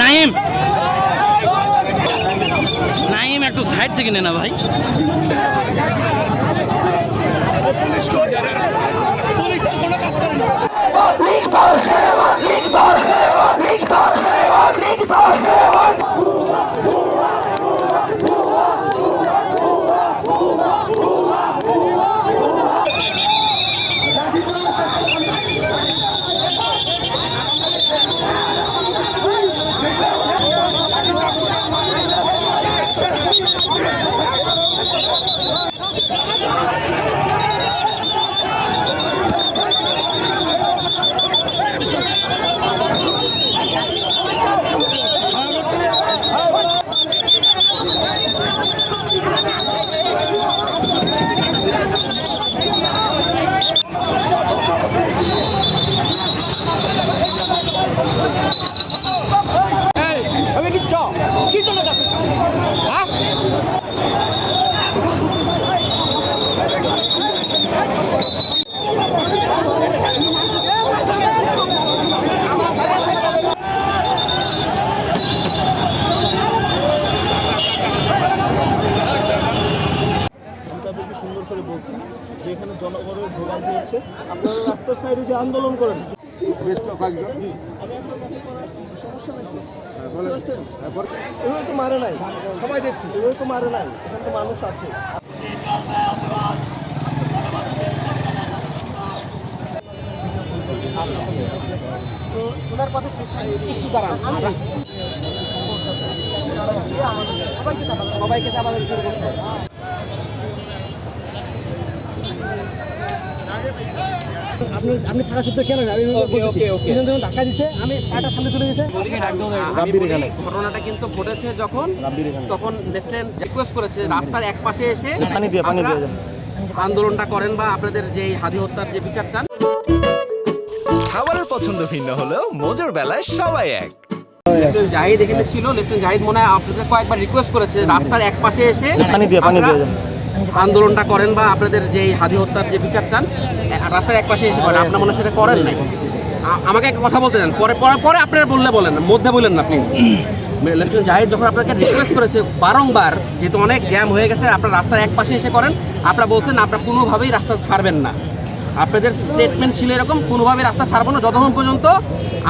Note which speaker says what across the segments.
Speaker 1: নাইম। নাইম একটু সাইড থেকে নে না ভাই।
Speaker 2: আমি তাদেরকে সুন্দর করে বলছি যে এখানে জনগণের ভোগান্তি হচ্ছে। আপনারা রাস্তার সাইডে যে আন্দোলন করেন।
Speaker 3: বেশ কয়েকজন।
Speaker 2: আমি আপনার কাছে পরে আসতেছি সমস্যা নাই তো?
Speaker 3: হ্যাঁ? হ্যাঁ, বলেন।
Speaker 2: এভাবে তো মারে নাই। সবাই দেখছি। এভাবে তো মারে নাই। এখানে তো মানুষ আছে। তো ওনার কথা শেষ একটু দাঁড়ান। সবাইকে চাপাতে শুরু করতে
Speaker 4: আপনি আপনি থাকা সত্ত্বেও কেন আমি. যখন ধাক্কা দিচ্ছে আমি পাটা সামনে চলে গেছে।
Speaker 5: ঘটনাটা কিন্তু ঘটেছে যখন তখন লেফটেন্যান্ট রিকোয়েস্ট করেছে রাস্তার এক পাশে এসে আন্দোলনটা করেন বা আপনাদের যে হাদি হত্যার যে বিচার চান।
Speaker 6: খাবারের পছন্দ ভিন্ন হলেও মজার বেলায় সবাই এক।
Speaker 5: লেফটেন্যান্ট জাহিদ এখানে ছিল। লেফটেন্যান্ট জাহিদ মনে হয় আপনাদের কয়েকবার রিকোয়েস্ট করেছে রাস্তার এক পাশে এসে আপনারা আন্দোলনটা করেন বা আপনাদের যে হাদি হত্যার যে বিচার চান রাস্তার এক পাশে এসে করেন। আপনার মনে সেটা করেন নাই? আমাকে একটা কথা বলতে দেন। পরে পরে পরে আপনারা বললে বলেন মধ্যে বললেন না প্লিজ লেফটেন্যান্ট জাহিদ যখন আপনাকে রিকোয়েস্ট করেছে বারংবার যেহেতু অনেক জ্যাম হয়ে গেছে আপনার রাস্তার এক পাশে এসে করেন আপনারা বলছেন আপনারা কোনোভাবেই রাস্তা ছাড়বেন না। আপনাদের স্টেটমেন্ট ছিল এরকম কোনোভাবেই রাস্তা ছাড়বো না যতক্ষণ পর্যন্ত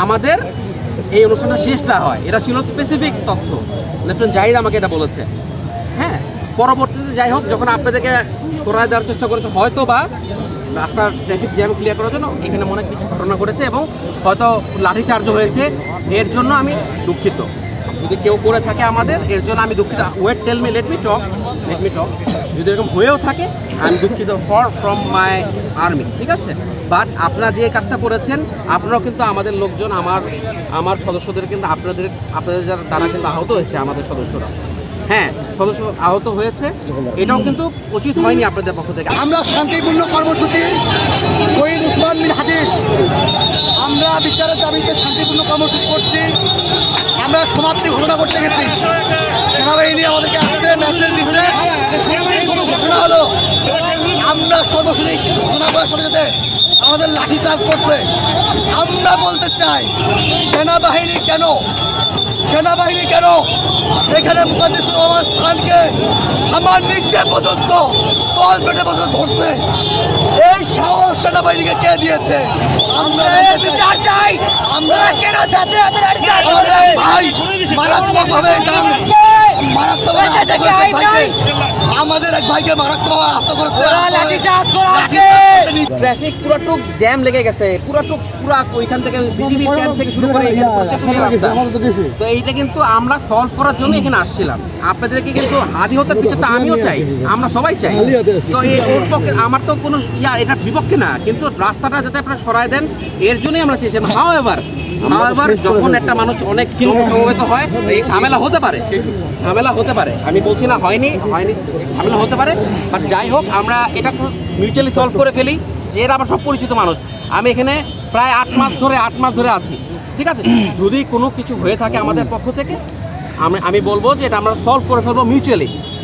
Speaker 5: আমাদের এই অনুষ্ঠানটা শেষ না হয়। এটা ছিল স্পেসিফিক তথ্য। লেফটেন্যান্ট জাহিদ আমাকে এটা বলেছে। পরবর্তীতে যাই হোক, যখন আপনাদেরকে সরায় দেওয়ার চেষ্টা করেছে হয়তো বা রাস্তার ট্রাফিক জ্যাম ক্লিয়ার করার জন্য এখানে মনে কিছু ঘটনা ঘটেছে এবং হয়তো লাঠিচার্জও হয়েছে। এর জন্য আমি দুঃখিত। যদি কেউ করে থাকে আমাদের, এর জন্য আমি দুঃখিত। Wait tell me let me talk let me talk যদি এরকম হয়েও থাকে, আমি দুঃখিত ফর ফ্রম মাই আর্মি ঠিক আছে? বাট আপনারা যে কাজটা করেছেন, আপনারাও কিন্তু আমাদের লোকজন, আমার আমার সদস্যদের কিন্তু আপনাদের আপনাদের যারা, তারা কিন্তু আহত হয়েছে আমাদের সদস্যরা। হ্যাঁ সদস্য আহত হয়েছে। এটাও কিন্তু উচিত হয়নি আপনাদের পক্ষ থেকে।
Speaker 3: আমরা শান্তিপূর্ণ কর্মসূচি, শহীদ উসমান বিন হাদির। আমরা বিচারের দাবিতে শান্তিপূর্ণ কর্মসূচি করছি। আমরা সমাপ্তি ঘোষণা করতে গেছি। সেনাবাহিনী আমাদেরকে আসছে মেসেজ দিচ্ছে। ঘোষণা হলো। আমরা কর্মসূচি ঘোষণা করার সাথে সাথে আমাদের লাঠি চার্জ করছে। আমরা বলতে চাই সেনাবাহিনী কেন? সেনাবাহিনী কেন? এখানে মুকাদ্দিসুর রহমান স্থানকে আমার নিচে পর্যন্ত তল পেটে পর্যন্ত ধরছে। এই সাহস সেনাবাহিনীকে কে দিয়েছে? আমরা বিচার চাই। আমরা কেন ছাত্র ভাই মারাত্মকভাবে আমাদের এক ভাইকে মারাত্মকভাবে হত্যা করেছে
Speaker 5: ট্রাফিক পুরাটুক জ্যাম লেগে গেছে। পুরাটুক পুরা ওইখান থেকে বিজিবি ক্যাম্প থেকে শুরু করে এখানে প্রত্যেকটা রাস্তা। তো এইটা কিন্তু আমরা সলভ করার জন্য এখানে আসছিলাম। আপনাদেরকে কিন্তু হাদি হত্যার বিচারটা আমিও চাই। আমরা সবাই চাই। তো এই ওর পক্ষে আমার তো কোনো ইয়া এটার বিপক্ষে না। কিন্তু রাস্তাটা যাতে আপনারা সরায় দেন এর জন্যই আমরা চেয়েছিলাম। হাও এবার হাও যখন একটা মানুষ অনেক সমবেত হয় ঝামেলা হতে পারে। ঝামেলা হতে পারে। আমি বলছি না হয়নি হয়নি ঝামেলা হতে পারে। বাট যাই হোক আমরা এটা মিউচুয়ালি সলভ করে ফেলি যে এরা আমার সব পরিচিত মানুষ। আমি এখানে প্রায় আট মাস ধরে আট মাস ধরে আছি। ঠিক আছে? যদি কোনো কিছু হয়ে থাকে আমাদের পক্ষ থেকে আমি আমি বলব যে এটা আমরা সলভ করে ফেলব মিউচুয়ালি